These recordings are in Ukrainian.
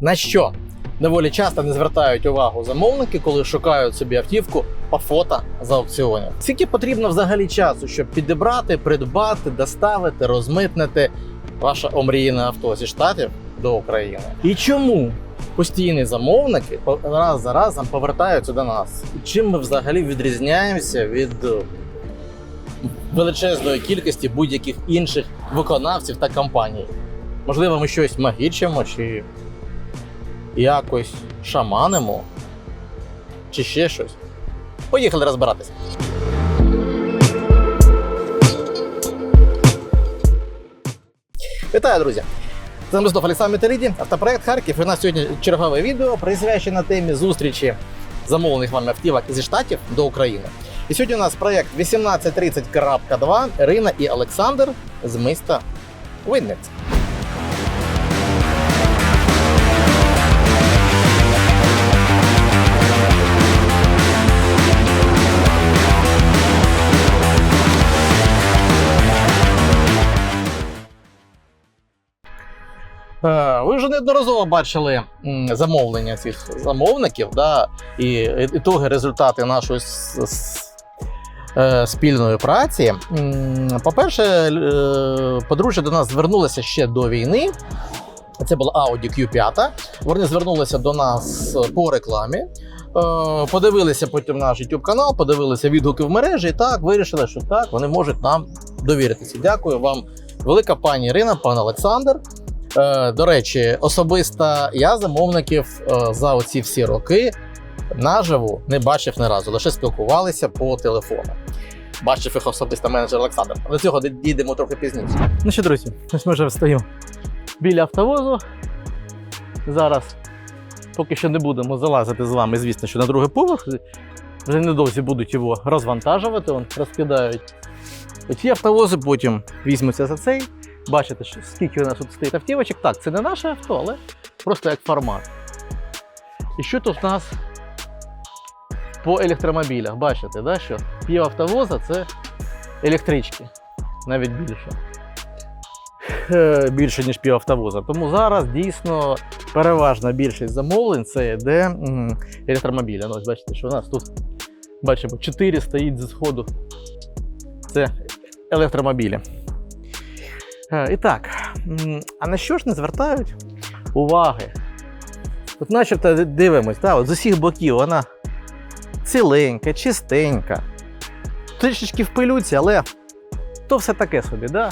На що доволі часто не звертають увагу замовники, коли шукають собі автівку по фото з аукціонів. Скільки потрібно взагалі часу, щоб підібрати, придбати, доставити, розмитнити ваше омріяне авто зі штатів до України? І чому постійні замовники раз за разом повертаються до нас? І чим ми взагалі відрізняємося від величезної кількості будь-яких інших виконавців та компаній? Можливо, ми щось магічимо чи якось шаманимо, чи ще щось. Поїхали розбиратися. Вітаю, друзі! Це Мирослав Олександр Металіді, автопроект Харків. І у нас сьогодні чергове відео присвячене темі зустрічі замовлених вами автівок зі штатів до України. І сьогодні у нас проект 1830.2 Ірина і Олександр з міста Винниця. Ви вже неодноразово бачили замовлення цих замовників, да, і ітоги, результати нашої е, спільної праці. По-перше, е, подружжя до нас звернулося ще до війни. Це була Audi Q5. Вони звернулися до нас по рекламі. е, Подивилися потім наш YouTube канал, подивилися відгуки в мережі і так вирішили, що так вони можуть нам довіритися. Дякую вам, велика пані Ірина, пан Олександр. Е, До речі, особисто я замовників е, за оці всі роки наживу не бачив ні разу, лише спілкувалися по телефону. Бачив їх особисто менеджер Олександр. До цього дійдемо трохи пізніше. Ну що, друзі, ми вже встаємо біля автовозу. Зараз поки що не будемо залазити з вами, звісно, що на другий поверх. Вже недовзі будуть його розвантажувати, он, розкидають. Ці автовози потім візьмуться за цей. Бачите, що скільки у нас тут стоїть автівочок. Так, це не наше авто, але просто як формат. І що тут у нас по електромобілях? Бачите, да, що пів автовоза це електрички, навіть більше. Е, Більше, ніж пів автовоза. Тому зараз дійсно переважна більшість замовлень це йде електромобіля. Ну, бачите, що у нас тут бачимо 4 стоїть зі сходу. Це електромобілі. Е, І так, а на що ж не звертають уваги? От начебто дивимось, та, от з усіх боків вона ціленька, чистенька, трішечки в але то все таке собі, да?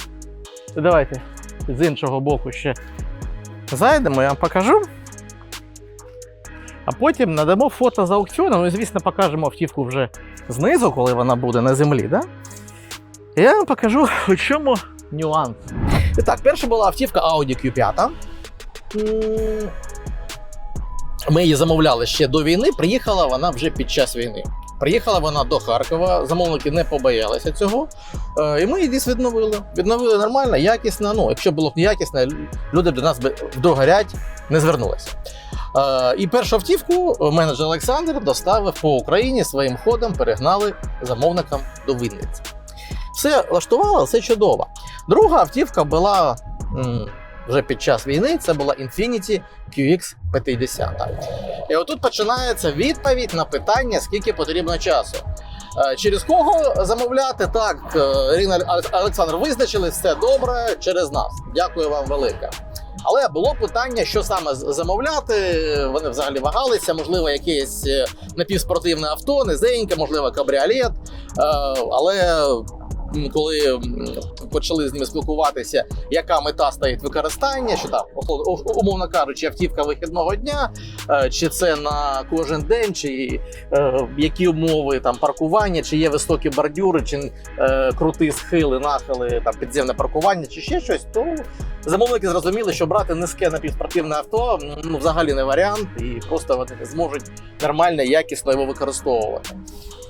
Давайте з іншого боку ще зайдемо, я вам покажу. А потім надамо фото з аукціону, ну і звісно, покажемо автівку вже знизу, коли вона буде на землі. Да? Я вам покажу, у чому нюанс. І так, перша була автівка Audi Q5. Ми її замовляли ще до війни. Приїхала вона вже під час війни. Приїхала вона до Харкова, замовники не побоялися цього. Е, І ми її десь відновили. Відновили нормально, якісно. Ну, якщо було б неякісно, люди б до нас би в другу не звернулися. Е, І першу автівку менеджер Олександр доставив по Україні своїм ходом, перегнали замовникам до Вінниці. Все влаштувало, все чудово. Друга автівка була м, вже під час війни. Це була Infiniti QX 50. І отут починається відповідь на питання, скільки потрібно часу. Е, Через кого замовляти? Так, е, Оле- Олександр визначили все добре через нас. Дякую вам велике. Але було питання, що саме замовляти. Вони взагалі вагалися, можливо, якесь е, напівспортивне авто, низеньке, можливо, кабріолет. Але коли почали з ними спілкуватися, яка мета стоїть використання, що там, умовно кажучи, автівка вихідного дня, е, чи це на кожен день, чи е, які умови там паркування, чи є високі бордюри, чи е, круті схили, нахили, там підземне паркування, чи ще щось, то замовники зрозуміли, що брати низьке напівспортивне авто ну, взагалі не варіант, і просто вони зможуть нормально, якісно його використовувати.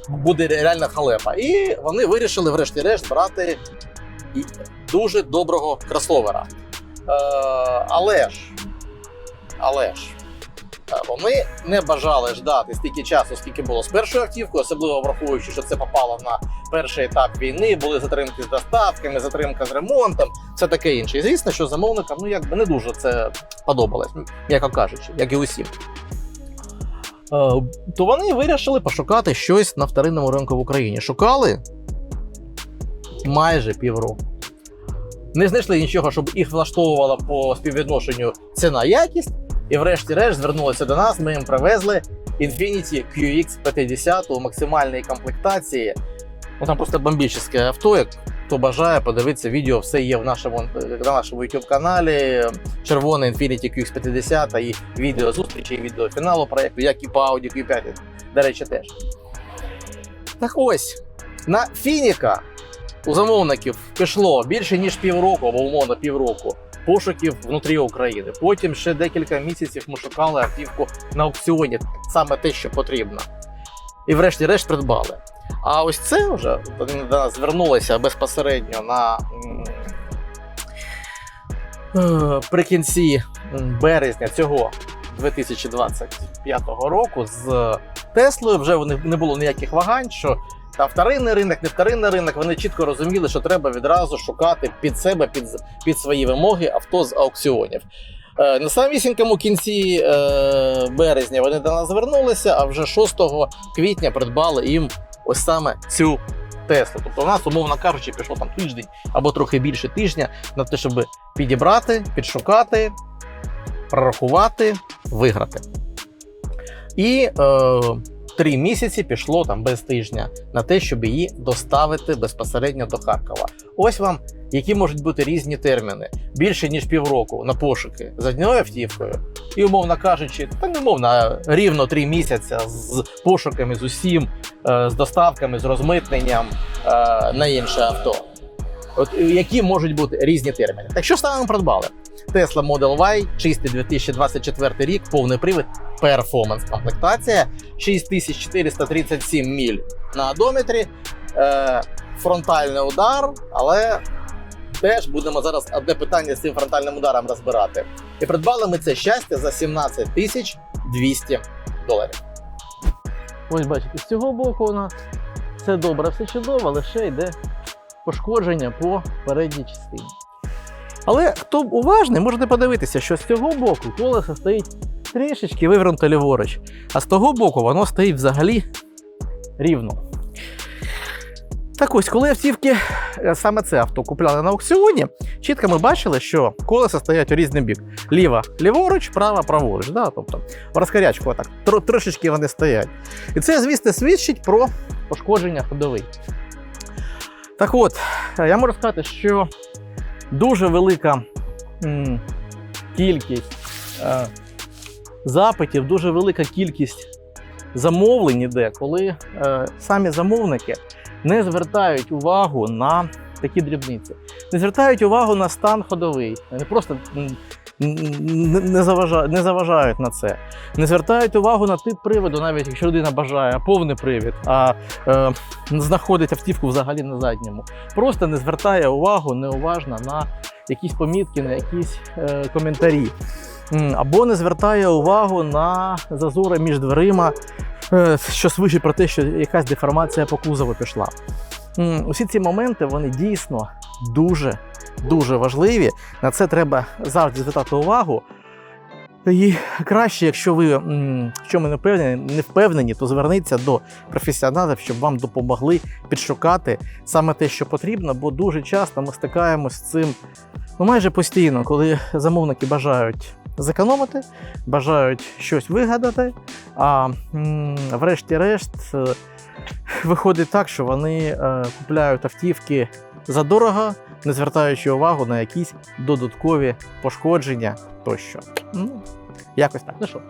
Буде реальна халепа. І вони вирішили, врешті-решт, брати дуже доброго кросовера. Е, але ж, але ж, е, вони не бажали ждати стільки часу, скільки було з першою автівкою, особливо враховуючи, що це попало на перший етап війни, були затримки з доставками, затримка з ремонтом, все таке інше. І звісно, що замовникам ну якби не дуже це сподобалась, м'яко кажучи, як і усім. Е, То вони вирішили пошукати щось на вторинному ринку в Україні. Шукали майже півроку. Не знайшли нічого, щоб їх влаштовувало по співвідношенню ціна-якість. І врешті-решт звернулися до нас. Ми їм привезли Infiniti QX 50 у максимальній комплектації. Ну там просто бомбічне авто. Як хто бажає, подивитися відео, все є в нашому на нашому YouTube каналі. Червоний Infiniti QX 50 і відео зустрічі, і відео фіналу проєкту, як і по Audi Q5. До речі, теж. Так ось, на Фініка у замовників пішло більше ніж півроку, або умовно півроку пошуків внутрі України. Потім ще декілька місяців ми шукали автівку на аукціоні, саме те, що потрібно. І врешті-решт придбали. А ось це вже до нас звернулися безпосередньо на е, при кінці березня цього 2025 року з Теслою. Вже не було ніяких вагань, що та вторинний ринок, не вторинний ринок. Вони чітко розуміли, що треба відразу шукати під себе, під, під свої вимоги авто з аукціонів. Е, На самісінькому кінці е, березня вони до нас звернулися, а вже 6 квітня придбали їм ось саме цю Теслу. Тобто у нас, умовно кажучи, пішло там тиждень або трохи більше тижня на те, щоб підібрати, підшукати, прорахувати, виграти. І е, три місяці пішло там без тижня на те, щоб її доставити безпосередньо до Харкова. Ось вам які можуть бути різні терміни. Більше ніж півроку на пошуки за однією автівкою, і, умовно кажучи, та не умовно, рівно три місяці з пошуками з усім, е, з доставками, з розмитненням е, на інше авто. От е, які можуть бути різні терміни. Так що саме придбали? Tesla Model Y, чистий 2024 рік, повний привід, перформанс комплектація, 6437 міль на одометрі, е, фронтальний удар, але теж будемо зараз одне питання з цим фронтальним ударом розбирати. І придбали ми це щастя за 17 тисяч 200 доларів. Ось бачите, з цього боку у нас все добре, все чудово, лише йде пошкодження по передній частині. Але хто уважний, можете подивитися, що з цього боку колесо стоїть трішечки вивернуто ліворуч, а з того боку воно стоїть взагалі рівно. Так ось, коли автівки е, саме це авто купляли на аукціоні, чітко ми бачили, що колеса стоять у різний бік. Ліва ліворуч, права праворуч. Да? Тобто в розкарячку отак, тр- трошечки вони стоять. І це, звісно, свідчить про пошкодження ходовий. Так от, е, я можу сказати, що дуже велика м, кількість е, запитів, дуже велика кількість замовлень іде, коли е, самі замовники не звертають увагу на такі дрібниці, не звертають увагу на стан ходовий, не просто не, заважають, не заважають на це, не звертають увагу на тип приводу, навіть якщо людина бажає повний привід, а е, знаходить автівку взагалі на задньому. Просто не звертає увагу неуважно на якісь помітки, на якісь е, коментарі. Або не звертає увагу на зазори між дверима, що свідчить про те, що якась деформація по кузову пішла. Усі ці моменти вони дійсно дуже дуже важливі. На це треба завжди звертати увагу. І краще, якщо ви в чому не впевнені, не впевнені, то зверніться до професіоналів, щоб вам допомогли підшукати саме те, що потрібно, бо дуже часто ми стикаємося з цим ну, майже постійно, коли замовники бажають зекономити, бажають щось вигадати, а врешті-решт е, виходить так, що вони е, купляють автівки задорого, не звертаючи увагу на якісь додаткові пошкодження тощо. Ну, якось так. Ну що,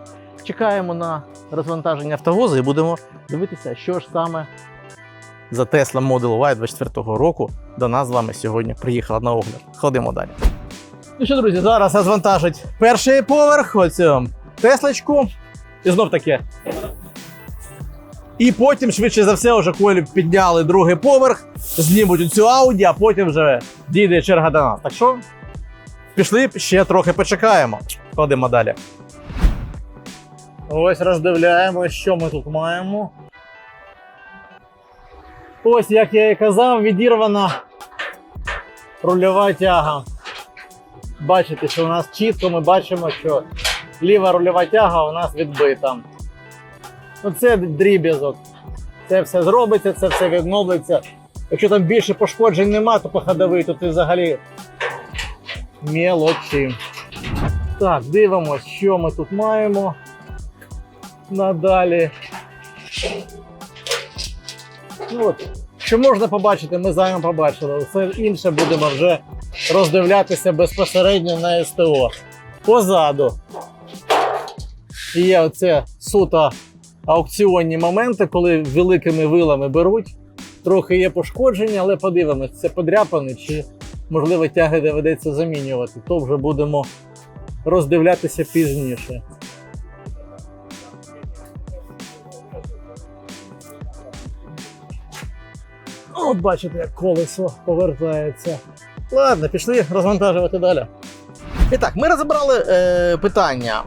чекаємо на розвантаження автовозу і будемо дивитися, що ж саме за Tesla Model Y 24 року до нас з вами сьогодні приїхала на огляд. Ходимо далі. Ну що, друзі, зараз розвантажить перший поверх оцю Теслочку. І знов таки. І потім, швидше за все, вже коли підняли другий поверх, знімуть цю ауді, а потім вже дійде черга до нас. Так що пішли, ще трохи почекаємо. Ходимо далі. Ось роздивляємо, що ми тут маємо. Ось, як я і казав, відірвана рульова тяга. Бачите, що у нас чітко ми бачимо, що ліва рульова тяга у нас відбита. Ну, це дріб'язок. Це все зробиться, це все відновиться. Якщо там більше пошкоджень нема, то по ходовій, то ти взагалі мелочі. Так, дивимось, що ми тут маємо. Надалі. Ну, От. Що можна побачити, ми займо побачили. Все інше будемо вже роздивлятися безпосередньо на СТО. Позаду. Є оце суто аукціонні моменти, коли великими вилами беруть. Трохи є пошкодження, але подивимось, це подряпане чи можливо тяги доведеться замінювати. То вже будемо роздивлятися пізніше. От бачите, як колесо повертається. Ладно, пішли розвантажувати далі. І так, ми розібрали е, питання,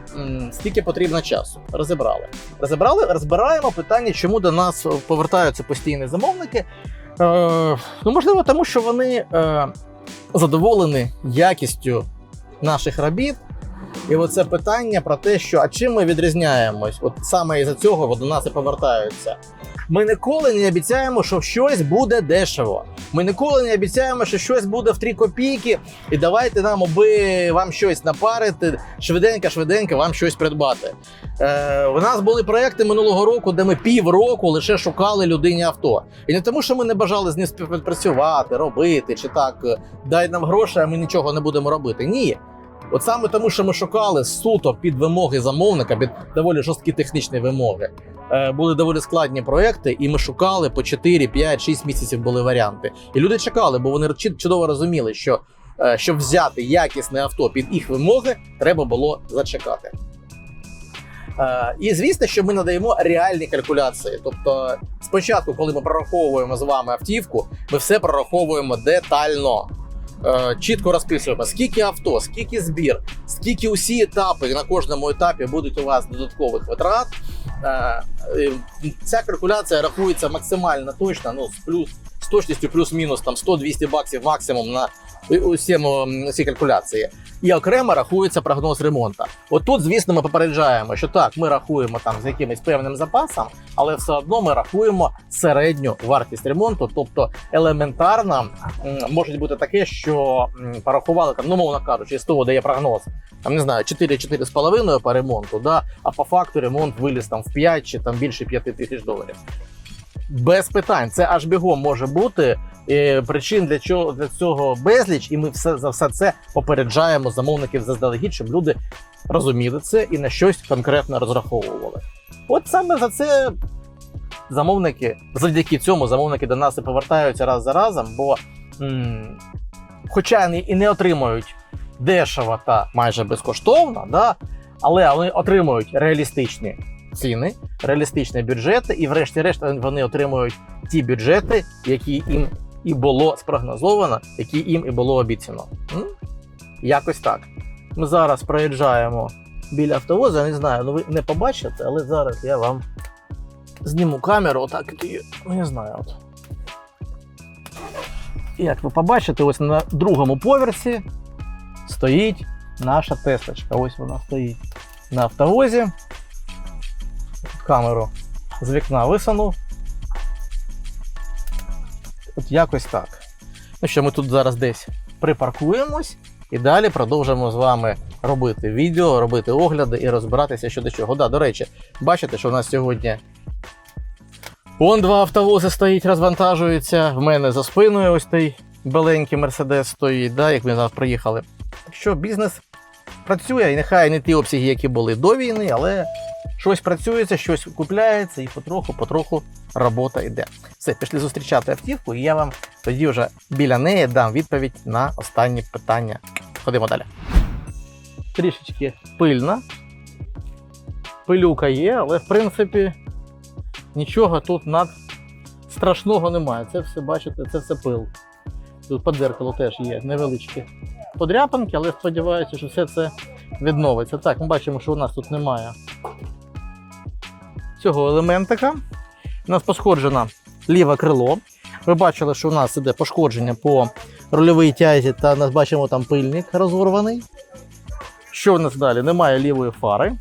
скільки потрібно часу. Розібрали. Розібрали, розбираємо питання, чому до нас повертаються постійні замовники. Е, ну, можливо, тому що вони е, задоволені якістю наших робіт. І оце питання про те, що а чим ми відрізняємось? От саме із-за цього до нас і повертаються. Ми ніколи не обіцяємо, що щось буде дешево. Ми ніколи не обіцяємо, що щось буде в 3 копійки, і давайте нам, аби вам щось напарити, швиденько-швиденько вам щось придбати. Е, у нас були проекти минулого року, де ми півроку лише шукали людині авто. І не тому, що ми не бажали з ним співпрацювати, робити чи так, е, дай нам гроші, а ми нічого не будемо робити. Ні. От саме тому, що ми шукали суто під вимоги замовника, під доволі жорсткі технічні вимоги. Е, Були доволі складні проекти, і ми шукали по 4, 5, 6 місяців були варіанти. І люди чекали, бо вони чудово розуміли, що е, щоб взяти якісне авто під їх вимоги, треба було зачекати. Е, І звісно, що ми надаємо реальні калькуляції. Тобто, спочатку, коли ми прораховуємо з вами автівку, ми все прораховуємо детально. Чітко розписуємо, скільки авто, скільки збір, скільки усі етапи на кожному етапі будуть у вас додаткових витрат. Е, Ця калькуляція рахується максимально точно, ну з плюс точністю плюс-мінус там 100-200 баксів максимум на усі, усі калькуляції. І окремо рахується прогноз ремонту. От тут, звісно, ми попереджаємо, що так, ми рахуємо там з якимось певним запасом, але все одно ми рахуємо середню вартість ремонту. Тобто елементарно може бути таке, що порахували там, ну мовно кажучи, СТО дає прогноз. Там не знаю, 4-4,5 по ремонту, да, а по факту ремонт виліз там в 5 чи там більше 5 тисяч доларів. Без питань, це аж бігом може бути. І причин для чого для цього безліч, і ми все за все це попереджаємо замовників заздалегідь, щоб люди розуміли це і на щось конкретно розраховували. От саме за це замовники, завдяки цьому замовники до нас і повертаються раз за разом, бо м, хоча вони і не отримують дешево та майже безкоштовно, да, але вони отримують реалістичні ціни, реалістичні бюджети, і, врешті-решт, вони отримують ті бюджети, які їм і було спрогнозовано, які їм і було обіцяно. М? Якось так. Ми зараз проїжджаємо біля автовоза, не знаю, ну ви не побачите, але зараз я вам зніму камеру, отак і ну, не знаю. От. Як ви побачите, ось на другому поверсі стоїть наша Теслочка. Ось вона стоїть на автовозі. Камеру з вікна висунув. От якось так. Ну що, ми тут зараз десь припаркуємось і далі продовжимо з вами робити відео, робити огляди і розбиратися щодо чого. Да, до речі, бачите, що у нас сьогодні вон два автовози стоїть, розвантажуються. В мене за спиною ось той беленький мерседес стоїть, да, як ми зараз приїхали. Так що бізнес працює, і нехай не ті обсяги, які були до війни, але щось працюється, щось купляється, і потроху-потроху робота йде. Все, пішли зустрічати автівку, і я вам тоді вже біля неї дам відповідь на останні питання. Ходимо далі. Трішечки пильна. Пилюка є, але в принципі нічого тут над страшного немає. Це все, бачите, це все пил. Тут по дзеркалу теж є невеличкі подряпинки, але сподіваюся, що все це відновиться. Так, ми бачимо, що у нас тут немає цього елементика. У нас пошкоджено ліве крило. Ви бачили, що у нас іде пошкодження по рульовій тязі, та нас бачимо там пильник розорваний. Що в нас далі? Немає лівої фари.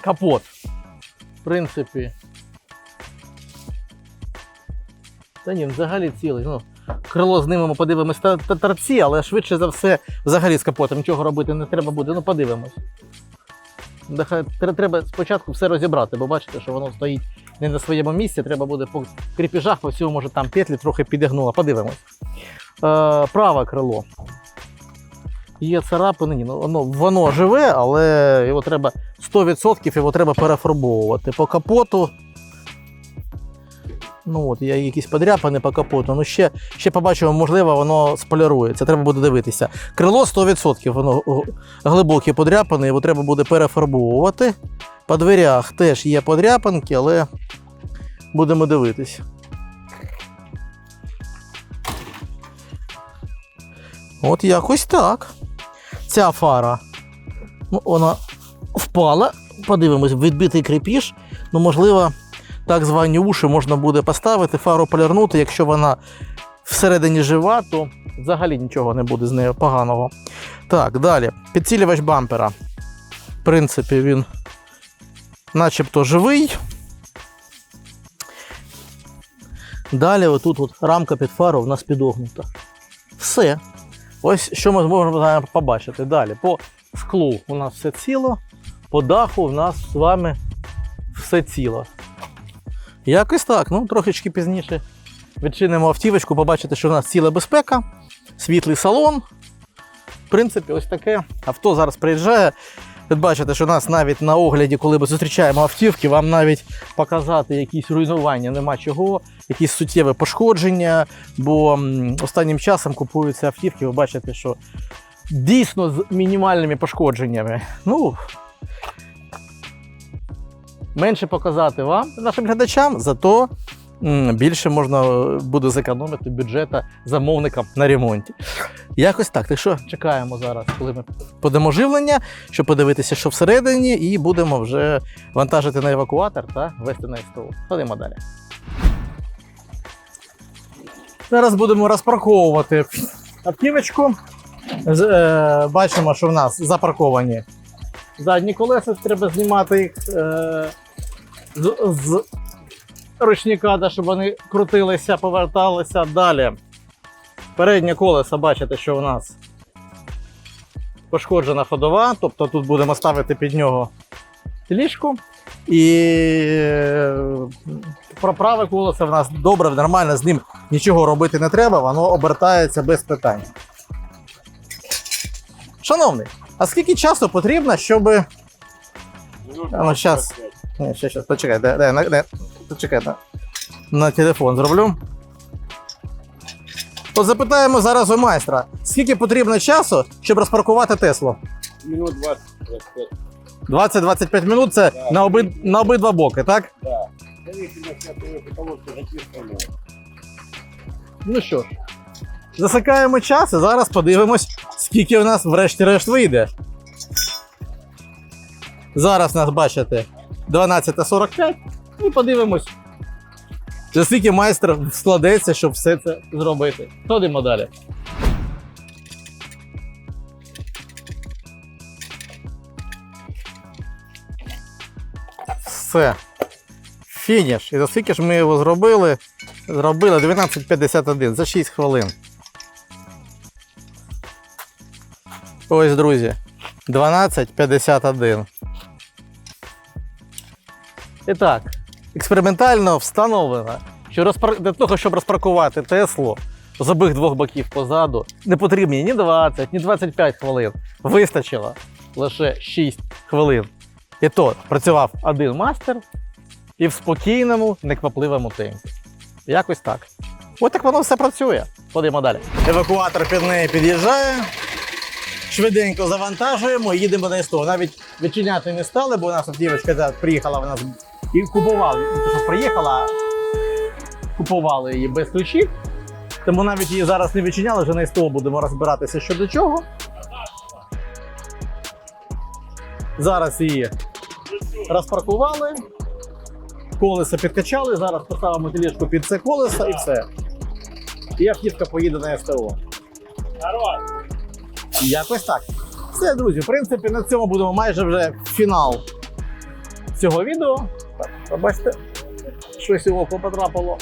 Капот. В принципі. Та ні, взагалі цілий. Ну, крило знімемо, подивимось та, та торці, але швидше за все, взагалі з капотом нічого робити не треба буде. Ну, подивимось. Треба спочатку все розібрати, бо бачите, що воно стоїть не на своєму місці. Треба буде по кріпіжах, по всьому, може там петлі трохи підігнуло. Подивимось. Е, праве крило. Є царапини, ні, ну, воно, воно живе, але його треба 100% його треба перефарбовувати. По капоту. Ну от, є якісь подряпини по капоту. Ну ще, ще побачимо, можливо, воно сполірується. Треба буде дивитися. Крило 100%, воно глибокі подряпини, його треба буде перефарбовувати. По дверях теж є подряпинки, але будемо дивитись. От якось так. Ця фара. Ну, вона впала. Подивимось, відбитий крепіж. Ну, можливо, так звані уші можна буде поставити, фару полірнути. Якщо вона всередині жива, то взагалі нічого не буде з нею поганого. Так, далі. Підцілювач бампера. В принципі, він начебто живий. Далі, отут от рамка під фару в нас підогнута. Все. Ось що ми зможемо побачити. Далі. По склу у нас все ціло, по даху у нас з вами все ціло. Якось так. Ну, трошечки пізніше відчинимо автівочку, побачите, що у нас ціла безпека, світлий салон. В принципі, ось таке авто зараз приїжджає. Ви бачите, що у нас навіть на огляді, коли ми зустрічаємо автівки, вам навіть показати якісь руйнування нема чого, якісь суттєві пошкодження. Бо останнім часом купуються автівки, ви бачите, що дійсно з мінімальними пошкодженнями. Ну, менше показати вам, нашим глядачам, зато більше можна е, буде зекономити бюджета замовникам на ремонті. Якось так. Так що чекаємо зараз, коли ми подамо живлення, щоб подивитися, що всередині, і будемо вже вантажити на евакуатор та вести на СТО. Ходимо далі. Зараз будемо розпарковувати автівочку. Е, бачимо, що в нас запарковані задні колеса, треба знімати їх е, з, з ручника, да, щоб вони крутилися, поверталися далі. Переднє колесо, бачите, що у нас пошкоджена ходова, тобто тут будемо ставити під нього ліжку. І е, про праве колесо в нас добре, нормально, з ним нічого робити не треба, воно обертається без питань. Шановний, а скільки часу потрібно, щоб. Ну, щас. Ні, ще, щас, почекай, дай, дай, на- дай, почекай, на, на телефон зроблю. От запитаємо зараз у майстра, скільки потрібно часу, щоб розпаркувати Теслу? Минут 20-25. 20-25 минут це Да. на, обид, на обидва боки, так? Да. В зависимости от того. Ну що ж, засикаємо час і зараз подивимось, скільки в нас врешті-решт вийде. Зараз нас бачите 12.45 і подивимось, за скільки майстер складеться, щоб все це зробити. Ходимо далі. Все. Фініш. І за скільки ж ми його зробили? Зробили 12.51 за 6 хвилин. Ось, друзі. 12.51. І так, експериментально встановлено, що розпар... для того, щоб розпаркувати Теслу з обох двох боків позаду, не потрібні ні 20, ні 25 хвилин. Вистачило лише 6 хвилин. І то працював один мастер і в спокійному, неквапливому темпі. Якось так. Ось так воно все працює. Ходимо далі. Евакуатор під неї під'їжджає. Швиденько завантажуємо і їдемо на СТО. Навіть відчиняти не стали, бо у нас дівчинка приїхала, вона з- і купували. Не те, що приїхала, купували її без ключів. Тому навіть її зараз не відчиняли, вже на СТО будемо розбиратися що до чого. Зараз її розпаркували, колесо підкачали, зараз поставимо тележку під це колесо і все. і автівка поїде на СТО. Якось так. Все, друзі, в принципі, на цьому будемо майже вже фінал цього відео. Так, побачите, щось у око потрапило.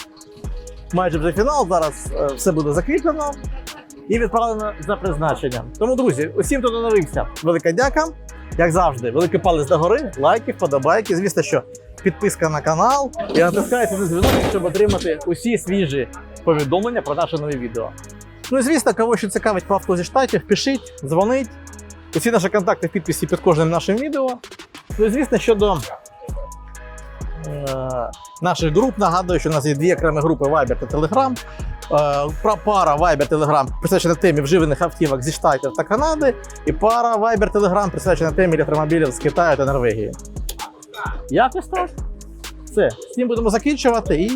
Майже вже фінал. Зараз е, все буде закріплено і відправлено за призначенням. Тому, друзі, усім, хто додивився, велика дяка. Як завжди, великий палець догори, лайки, вподобайки. Звісно, що підписка на канал і натискайте на дзвінок, щоб отримати усі свіжі повідомлення про наші нові відео. Ну і звісно, кого що цікавить по авто зі штатів, пишіть, дзвонить. Усі наші контакти в підписі під кожним нашим відео. Ну і звісно, щодо наших груп, нагадую, що у нас є дві окремі групи Viber та Telegram. Е, пра- пара Viber Telegram присвячена темі вживаних автівок зі Штатів та Канади, і пара Viber Telegram присвячена темі електромобілів з Китаю та Норвегії. Якось так. Все, з цим будемо закінчувати і.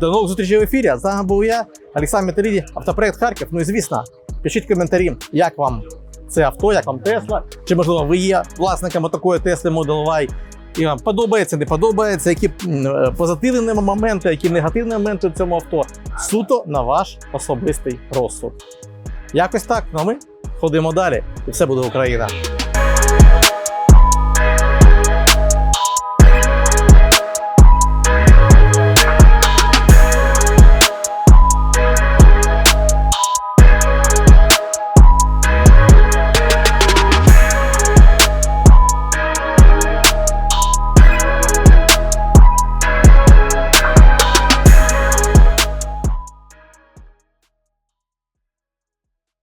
До нових зустрічей в ефірі. З вами був я, Олександр Металіді, автопроект Харків. Ну і звісно, пишіть коментарі, як вам це авто, як вам Тесла, чи можливо ви є власниками такої Тесли Model Y, і вам подобається, не подобається, які е, позитивні моменти, які негативні моменти в цьому авто. Суто на ваш особистий розсуд. Якось так, ну а ми ходимо далі, і все буде Україна.